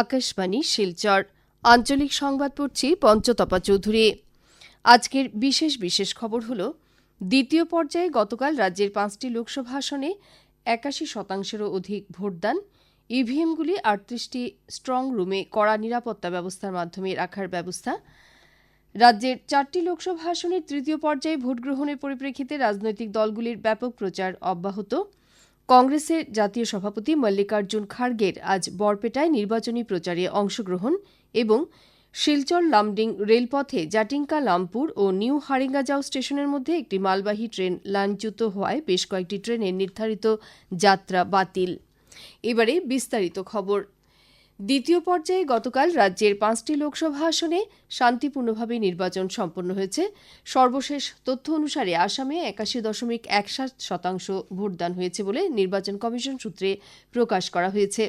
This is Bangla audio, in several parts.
আকাশবাণী, শিলচর। আঞ্চলিক সংবাদ পড়ছি পঞ্চতপা চৌধুরী। আজকের বিশেষ বিশেষ খবর হল, দ্বিতীয় পর্যায়ে গতকাল রাজ্যের পাঁচটি লোকসভা আসনে একাশি শতাংশেরও অধিক ভোটদান, ইভিএমগুলি আটত্রিশটি স্ট্রং রুমে কড়া নিরাপত্তা ব্যবস্থার মাধ্যমে রাখার ব্যবস্থা। রাজ্যের চারটি লোকসভা আসনের তৃতীয় পর্যায়ে ভোট গ্রহণের পরিপ্রেক্ষিতে রাজনৈতিক দলগুলির ব্যাপক প্রচার অব্যাহত। কংগ্রেসের জাতীয় সভাপতি মল্লিকার্জুন খার্গের আজ বরপেটায় নির্বাচনী প্রচারে অংশগ্রহণ এবং শিলচর লামডিং রেলপথে জাটিঙ্কা লামপুর ও নিউ হারিঙ্গাজাও স্টেশনের মধ্যে একটি মালবাহী ট্রেন লাঞ্চ্যুত হওয়ায় বেশ কয়েকটি ট্রেনের নির্ধারিত যাত্রা বাতিল। এবারে বিস্তারিত খবর। দ্বিতীয় পর্যায়ে গতকাল রাজ্যের পাঁচটি লোকসভা আসনে শান্তিপূর্ণভাবে নির্বাচন সম্পন্ন হয়েছে। সর্বশেষ তথ্য অনুসারে আসামে একাশি দশমিক এক সাত শতাংশ ভোটদান হয়েছে বলে নির্বাচন কমিশন সূত্রে প্রকাশ করা হয়েছে।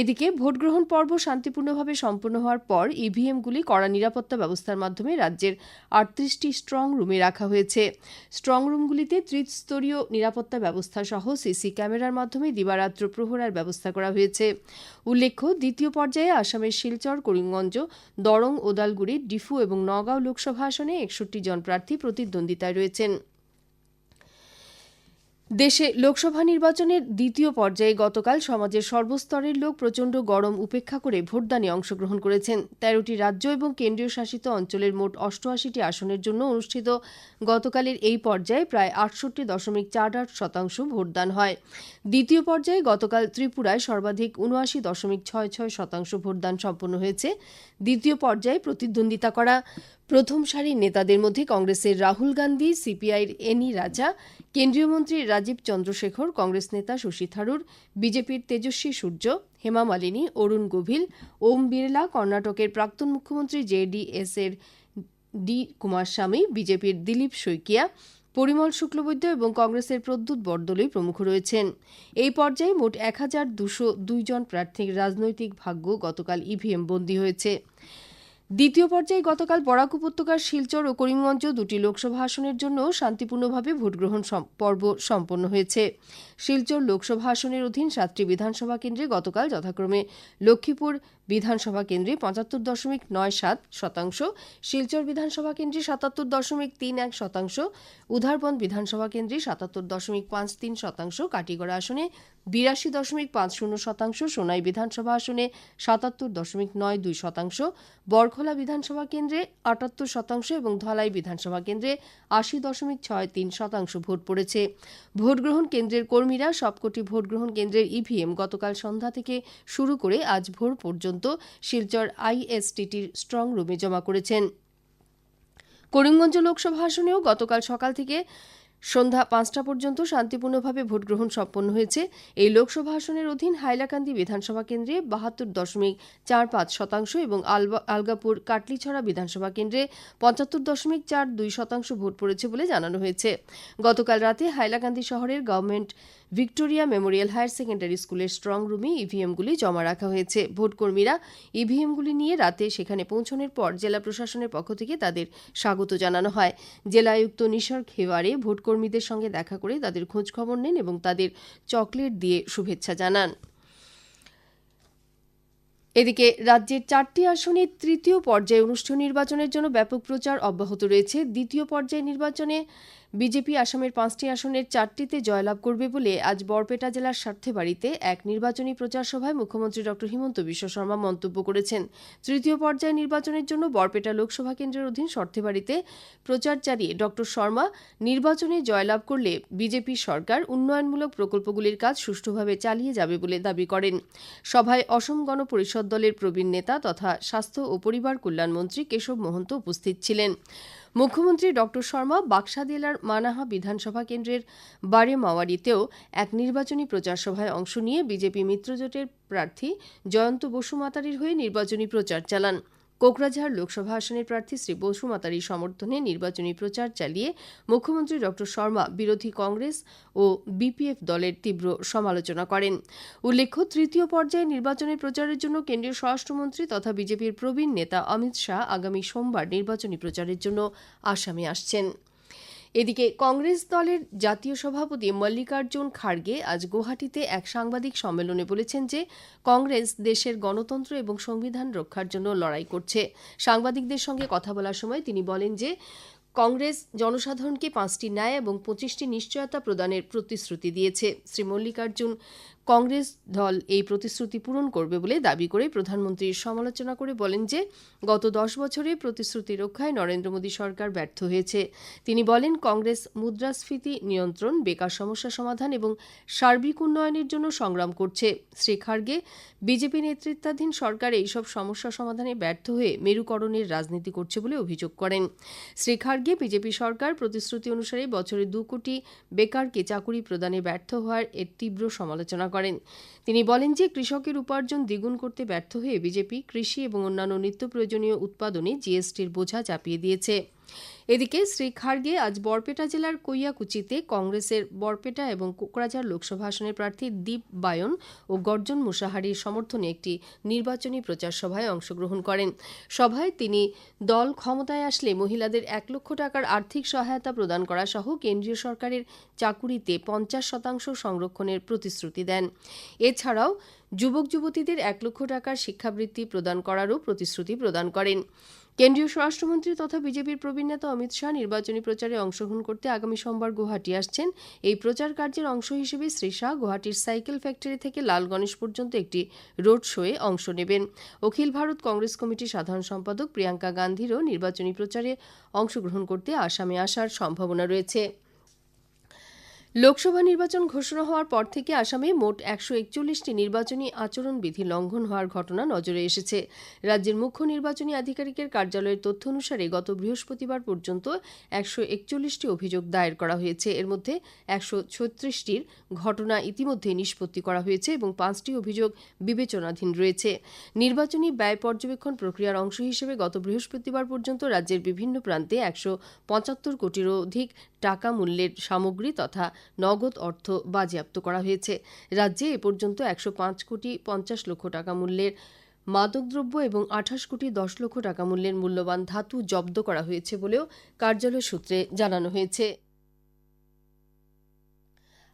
এদিকে ভোটগ্রহণ পর্ব শান্তিপূর্ণভাবে সম্পন্ন হওয়ার পর ইভিএমগুলি কড়া নিরাপত্তা ব্যবস্থার মাধ্যমে রাজ্যের আটত্রিশটি স্ট্রং রুমে রাখা হয়েছে। স্ট্রং রুমগুলিতে ত্রিস্তরীয় নিরাপত্তা ব্যবস্থা সহ সিসি ক্যামেরার মাধ্যমে দিবারাত্র প্রহরার ব্যবস্থা করা হয়েছে। উল্লেখ্য, দ্বিতীয় পর্যায়ে আসামের শিলচর, করিমগঞ্জ, দরং, ওদালগুড়ি, ডিফু এবং নগাঁও লোকসভা আসনে একষট্টি জন প্রার্থী প্রতিদ্বন্দ্বিতায় রয়েছেন। দেশে লোকসভা নির্বাচনের দ্বিতীয় পর্যায়ে গতকাল সমাজের সর্বস্তরের লোক প্রচণ্ড গরম উপেক্ষা করে ভোটদানে অংশগ্রহণ করেছেন। তেরোটি রাজ্য এবং কেন্দ্রীয় শাসিত অঞ্চলের মোট অষ্টআশিটি আসনের জন্য অনুষ্ঠিত গতকালের এই পর্যায়ে প্রায় আটষট্টি দশমিক চার আট শতাংশ ভোটদান হয়। দ্বিতীয় পর্যায়ে গতকাল ত্রিপুরায় সর্বাধিক উনআশি দশমিক ছয় ছয় শতাংশ ভোটদান সম্পন্ন হয়েছে। দ্বিতীয় পর্যায়ে প্রতিদ্বন্দ্বিতা করা প্রথম সারির নেতাদের মধ্যে কংগ্রেসের রাহুল গান্ধী সিপিআইর এনি রাজা, কেন্দ্রীয় মন্ত্রী রাজীব চন্দ্রশেখর, কংগ্রেস নেতা শশী থারুর, বিজেপির তেজস্বী সূর্য, হেমা মালিনী, অরুণ গোভিল, ওম বিড়লা, কর্ণাটকের প্রাক্তন মুখ্যমন্ত্রী জেডিএস এর ডি কুমারস্বামী বিজেপির দিলীপ শইকিয়া, পরিমল শুক্লবৈদ্য এবং কংগ্রেসের প্রদ্যুৎ বরদলৈ প্রমুখ রয়েছেন। এই পর্যায়ে মোট এক হাজার দুশো দুইজন প্রার্থীর রাজনৈতিক ভাগ্য গতকাল ইভিএম বন্দী হয়েছে। দ্বিতীয় পর্যায়ে গতকাল বরাক উপত্যকার শিলচর ও করিমগঞ্জ দুটি লোকসভা আসনের জন্য শান্তিপূর্ণভাবে ভোটগ্রহণ পর্ব সম্পন্ন হয়েছে। শিলচর লোকসভা আসনের অধীন সাতটি বিধানসভা কেন্দ্রে গতকাল যথাক্রমে লক্ষ্মীপুর বিধানসভা কেন্দ্রে পঁচাত্তর দশমিক নয় সাত শতাংশ, শিলচর বিধানসভা কেন্দ্রে সাতাত্তর দশমিক তিন এক শতাংশ উধারবন্দ বিধানসভা কেন্দ্রে সাতাত্তর দশমিক পাঁচ তিন শতাংশ, কাটিগড়া আসনে বিরাশি দশমিক পাঁচ শূন্য শতাংশ, সোনাই বিধানসভা আসনে সাতাত্তর দশমিক নয় দুই শতাংশ, বরখোলা বিধানসভা কেন্দ্রে আটাত্তর শতাংশ এবং ধলাই বিধানসভা কেন্দ্রে আশি দশমিক ছয় তিন শতাংশ ভোট পড়েছে। ভোটগ্রহণ কেন্দ্রের কর্মীরা সবকটি ভোটগ্রহণ কেন্দ্রের ইভিএম গতকাল সন্ধ্যা থেকে শুরু করে আজ ভোর পর্যন্ত শিলচর আইএসটিটির স্ট্রং রুমে জমা করেছেন। করিমগঞ্জ লোকসভা আসনেও গতকাল সকাল থেকে সন্ধ্যা পাঁচটা পর্যন্ত শান্তিপূর্ণভাবে ভোটগ্রহণ সম্পন্ন হয়েছে। এই লোকসভা আসনের অধীন হাইলাকান্দি বিধানসভা কেন্দ্রে বাহাত্তর দশমিক চার পাঁচ শতাংশ এবং আলগাপুর কাটলিছড়া বিধানসভা কেন্দ্রে পঁচাত্তর দশমিক চার দুই শতাংশ ভোট পড়েছে বলে জানানো হয়েছে। গতকাল রাতে হাইলাকান্দি শহরের government Victoria Memorial higher secondary স্কুলের স্ট্রং রুমে ইভিএমগুলি জমা রাখা হয়েছে। ভোটকর্মীরা ইভিএমগুলি নিয়ে রাতে সেখানে পৌঁছানোর পর জেলা প্রশাসনের পক্ষ থেকে তাদের স্বাগত জানানো হয়। জেলা আয়ুক্ত নিসর্গ হেওয়ারে ভোটকর্মীদের সঙ্গে দেখা করে তাদের খোঁজখবর নেন এবং তাদের চকলেট দিয়ে শুভেচ্ছা জানান। এদিকে রাজ্যের চারটি আসনে তৃতীয় পর্যায়ে অনুষ্ঠান নির্বাচনের জন্য ব্যাপক প্রচার অব্যাহত রয়েছে। দ্বিতীয় পর্যায়ে নির্বাচনে বিজেপি আসামের পাঁচটি আসনের চারটিতে জয়লাভ করবে বলে আজ বরপেটা জেলার স্বার্থেবাড়িতে এক নির্বাচনী প্রচার সভায় মুখ্যমন্ত্রী ড. হিমন্ত বিশ্ব শর্মা মন্তব্য করেছেন। তৃতীয় পর্যায়ে নির্বাচনের জন্য বরপেটা লোকসভা কেন্দ্রের অধীন স্বার্থেবাড়িতে প্রচার চালিয়ে ড. শর্মা নির্বাচনে জয়লাভ করলে বিজেপি সরকার উন্নয়নমূলক প্রকল্পগুলির কাজ সুষ্ঠুভাবে চালিয়ে যাবে বলে দাবি করেন। সভায় অসম গণ পরিষদ দলের প্রবীণ নেতা তথা স্বাস্থ্য ও পরিবার কল্যাণমন্ত্রী কেশব মহন্ত উপস্থিত ছিলেন। মুখ্যমন্ত্রী ডক্টর শর্মা বাক্সা জেলার মানাহা বিধানসভা কেন্দ্রের বারে মাওয়ারিতেও এক নির্বাচনী প্রচার সভায় অংশ নিয়ে বিজেপি মিত্রজোটের প্রার্থী জয়ন্ত বসুমাতারির হয়ে নির্বাচনী প্রচার চালান। কোকরাঝাড় লোকসভা আসনের প্রার্থী শ্রী বসুমাতারির সমর্থনে নির্বাচনী প্রচার চালিয়ে মুখ্যমন্ত্রী ড শর্মা বিরোধী কংগ্রেস ও বিপিএফ দলের তীব্র সমালোচনা করেন। উল্লেখ্য, তৃতীয় পর্যায়ে নির্বাচনের প্রচারের জন্য কেন্দ্রীয় স্বরাষ্ট্রমন্ত্রী তথা বিজেপির প্রবীণ নেতা অমিত শাহ আগামী সোমবার নির্বাচনী প্রচারের জন্য আসামে আসছেন। এদিকে কংগ্রেস দলের জাতীয় সভাপতি মল্লিকার্জুন খাড়গে আজ গুয়াহাটিতে এক সাংবাদিক সম্মেলনে বলেছেন যে কংগ্রেস দেশের গণতন্ত্র এবং সংবিধান রক্ষার জন্য লড়াই করছে। সাংবাদিকদের সঙ্গে কথা বলার সময় তিনি বলেন যে কংগ্রেস জনসাধারণকে পাঁচটি ন্যায় এবং পঁচিশটি নিশ্চয়তা প্রদানের প্রতিশ্রুতি দিয়েছে। শ্রী মল্লিকার্জুন কংগ্রেস দল এই প্রতিশ্রুতি পূরণ করবে বলে দাবি করে প্রধানমন্ত্রীর সমালোচনা করে বলেন যে, গত দশ বছরে প্রতিশ্রুতি রক্ষায় নরেন্দ্র মোদী সরকার ব্যর্থ হয়েছে। তিনি বলেন, কংগ্রেস মুদ্রাস্ফীতি নিয়ন্ত্রণ, বেকার সমস্যা সমাধান এবং সার্বিক উন্নয়নের জন্য সংগ্রাম করছে। শ্রী খার্গে, বিজেপি নেতৃত্বাধীন সরকার এইসব সমস্যা সমাধানে ব্যর্থ হয়ে মেরুকরণের রাজনীতি করছে বলে অভিযোগ করেন। শ্রী খার্গে, বিজেপি সরকার প্রতিশ্রুতি অনুসারে বছরে দু কোটি বেকারকে চাকুরি প্রদানে ব্যর্থ হওয়ার এর তীব্র সমালোচনা করেন তিনি বলেন যে কৃষকের উপার্জন দ্বিগুণ করতে ব্যর্থ হয়ে বিজেপি, কৃষি এবং অন্যান্য নিত্য প্রয়োজনীয় উৎপাদনে জিএসটির বোঝা চাপিয়ে দিয়েছে। এদিকে শ্রী খার্গে আজ বরপেটা জেলার কৈয়াকুচিতে কংগ্রেসের বরপেটা এবং কোকরাঝাড় লোকসভা আসনের প্রার্থী দীপ বায়ন ও গর্জন মুসাহারির সমর্থনে একটি নির্বাচনী প্রচার সভায় অংশগ্রহণ করেন। সভায় তিনি দল ক্ষমতায় আসলে মহিলাদের এক লক্ষ টাকার আর্থিক সহায়তা প্রদান করা সহ কেন্দ্রীয় সরকারের চাকুরিতে পঞ্চাশ শতাংশ সংরক্ষণের প্রতিশ্রুতি দেন। এছাড়াও যুবক যুবতীদের এক লক্ষ টাকার শিক্ষাবৃত্তি প্রদান করারও প্রতিশ্রুতি প্রদান করেন। কেন্দ্রীয় স্বরাষ্ট্রমন্ত্রী তথা বিজেপির প্রবীণ নেতা অমিত শাহ নির্বাচনী প্রচারে অংশগ্রহণ করতে আগামী সোমবার গুয়াহাটি আসছেন। এই প্রচার কার্যের অংশ হিসেবে শ্রী শাহ গুয়াহাটির সাইকেল ফ্যাক্টরি থেকে লাল গণেশ পর্যন্ত একটি রোড শোয়ে অংশ নেবেন। অখিল ভারত কংগ্রেস কমিটির সাধারণ সম্পাদক প্রিয়াঙ্কা গান্ধীরও নির্বাচনী প্রচারে অংশগ্রহণ করতে আসামে আসার সম্ভাবনা রয়েছে। লোকসভা নির্বাচন ঘোষণা হওয়ার পর থেকে আসামে মোট একশো একচল্লিশটি নির্বাচনী আচরণবিধি লঙ্ঘন হওয়ার ঘটনা নজরে এসেছে। রাজ্যের মুখ্য নির্বাচনী আধিকারিকের কার্যালয়ের তথ্য অনুসারে গত বৃহস্পতিবার পর্যন্ত একশো একচল্লিশটি অভিযোগ দায়ের করা হয়েছে। এর মধ্যে একশো ছত্রিশটির ঘটনা ইতিমধ্যে নিষ্পত্তি করা হয়েছে এবং পাঁচটি অভিযোগ বিবেচনাধীন রয়েছে। নির্বাচনী ব্যয় পর্যবেক্ষণ প্রক্রিয়ার অংশ হিসেবে গত বৃহস্পতিবার পর্যন্ত রাজ্যের বিভিন্ন প্রান্তে একশো পঁচাত্তর কোটিরও অধিক টাকা মূল্যের সামগ্রী তথা নগদ অর্থ বাজেয়াপ্ত করা হয়েছে। রাজ্যে এ পর্যন্ত একশো পাঁচ কোটি পঞ্চাশ লক্ষ টাকা মূল্যের মাদকদ্রব্য এবং আঠাশ কোটি দশ লক্ষ টাকা মূল্যের মূল্যবান ধাতু জব্দ করা হয়েছে বলেও কার্যালয় সূত্রে জানানো হয়েছে।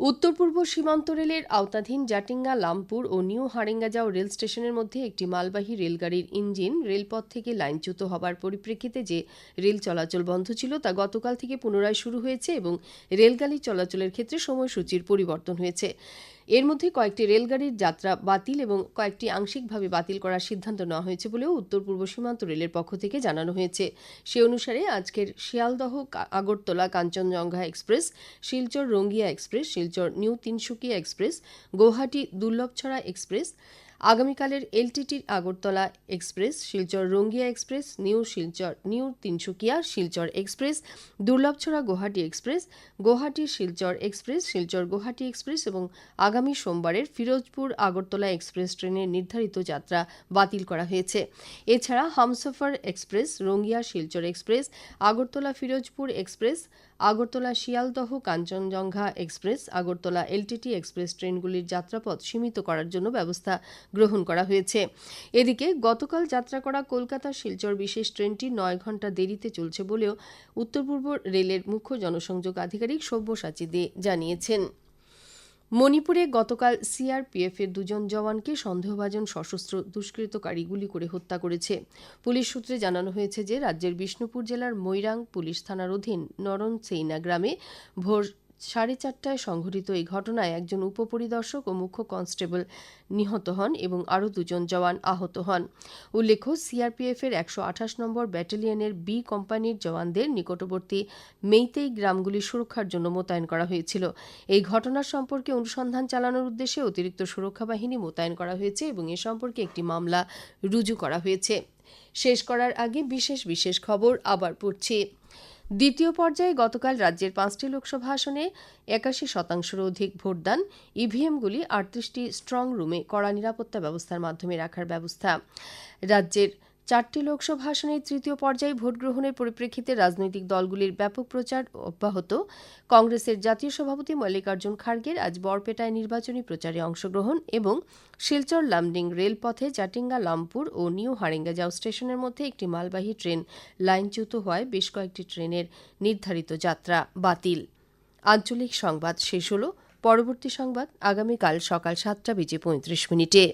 উত্তর পূর্ব সীমান্ত রেলের আওতাধীন জাটিঙ্গা, লামপুর ও নিউ হারেঙ্গাজাও রেল স্টেশনের মধ্যে একটি মালবাহী রেলগাড়ির ইঞ্জিন রেলপথ থেকে লাইনচ্যুত হবার পরিপ্রেক্ষিতে যে রেল চলাচল বন্ধ ছিল তা গতকাল থেকে পুনরায় শুরু হয়েছে এবং রেলগাড়ি চলাচলের ক্ষেত্রে সময়সূচির পরিবর্তন হয়েছে। এর মধ্যে কয়েকটি রেলগাড়ির যাত্রা বাতিল এবং কয়েকটি আংশিকভাবে বাতিল করার সিদ্ধান্ত নেওয়া হয়েছে বলেও উত্তর পূর্ব সীমান্ত রেলের পক্ষ থেকে জানানো হয়েছে। সে অনুসারে আজকের Sealdah Agartala, Kanchanjunga express, Silchar Rangiya express, Silchar new Tinsukia express, Gauhati Durlabhchhara express আগামীকালের এলটিটির Agartala express, Silchar Rangiya express, new Silchar, new Tinsukia, Silchar express, Durlabhchhara Guwahati express, Guwahati Silchar express, Silchar Guwahati express এবং আগামী সোমবারের ফিরোজপুর আগরতলা এক্সপ্রেস ট্রেনের নির্ধারিত যাত্রা বাতিল করা হয়েছে। এছাড়া Humsafar express, Rangiya Silchar express, Agartala Firozpur express Agartala Sealdah Kanchanjunga express, Agartala LTT express ট্রেনগুলির যাত্রাপথ সীমিত করার জন্য ব্যবস্থা গ্রহণ করা হয়েছে। এদিকে গতকাল যাত্রা করা কলকাতা শিলচর বিশেষ ট্রেনটি নয় ঘণ্টা দেরিতে চলছে বলেও উত্তর পূর্ব রেলের মুখ্য জনসংযোগ আধিকারিক সব্যসাচী দে জানিয়েছেন। মণিপুরে গতকাল সিআরপিএফের দুজন জওয়ানকে সন্দেহভাজন সশস্ত্র দুষ্কৃতকারী গুলি করে হত্যা করেছে। পুলিশ সূত্রে জানানো হয়েছে যে, রাজ্যের বিষ্ণুপুর জেলার মৈরাং পুলিশ থানার অধীন নরন সেইনা গ্রামে ভোর সাড়ে চারটায় সংঘটিত এই ঘটনায় একজন উপপরিদর্শক ও মুখ্য কনস্টেবল নিহত হন এবং আরও দুজন জওয়ান আহত হন। উল্লেখ্য, সিআরপিএফের একশো আঠাশ নম্বর ব্যাটালিয়নের বি কোম্পানির জওয়ানদের নিকটবর্তী মেইতেই গ্রামগুলি সুরক্ষার জন্য মোতায়েন করা হয়েছিল। এই ঘটনার সম্পর্কে অনুসন্ধান চালানোর উদ্দেশ্যে অতিরিক্ত সুরক্ষা বাহিনী মোতায়েন করা হয়েছে এবং এ সম্পর্কে একটি মামলা রুজু করা হয়েছে। শেষ করার আগে বিশেষ বিশেষ খবর আবার পড়ছি। দ্বিতীয় পর্যায়ে গতকাল রাজ্যের পাঁচটি লোকসভা আসনে একাশি শতাংশেরও অধিক ভোটদান ইভিএমগুলি আটত্রিশটি স্ট্রং রুমে কড়া নিরাপত্তা ব্যবস্থার মাধ্যমে রাখার ব্যবস্থা। রাজ্যের চারটি লোকসভা আসনের তৃতীয় পর্যায়ে ভোট গ্রহণের পরিপ্রেক্ষিতে রাজনৈতিক দলগুলির ব্যাপক প্রচার অব্যাহত। কংগ্রেসের জাতীয় সভাপতি মল্লিকার্জুন খার্গের আজ বরপেটায় নির্বাচনী প্রচারে অংশগ্রহণ এবং শিলচর লামডিং রেলপথে জাটিঙ্গা লামপুর ও নিউ হারিঙ্গাজাও স্টেশনের মধ্যে একটি মালবাহী ট্রেন লাইনচ্যুত হওয়ায় বেশ কয়েকটি ট্রেনের নির্ধারিত যাত্রা বাতিল। আঞ্চলিক সংবাদ শেষ হল। পরবর্তী সংবাদ আগামীকাল সকাল সাতটা বেজে পঁয়ত্রিশ মিনিটে।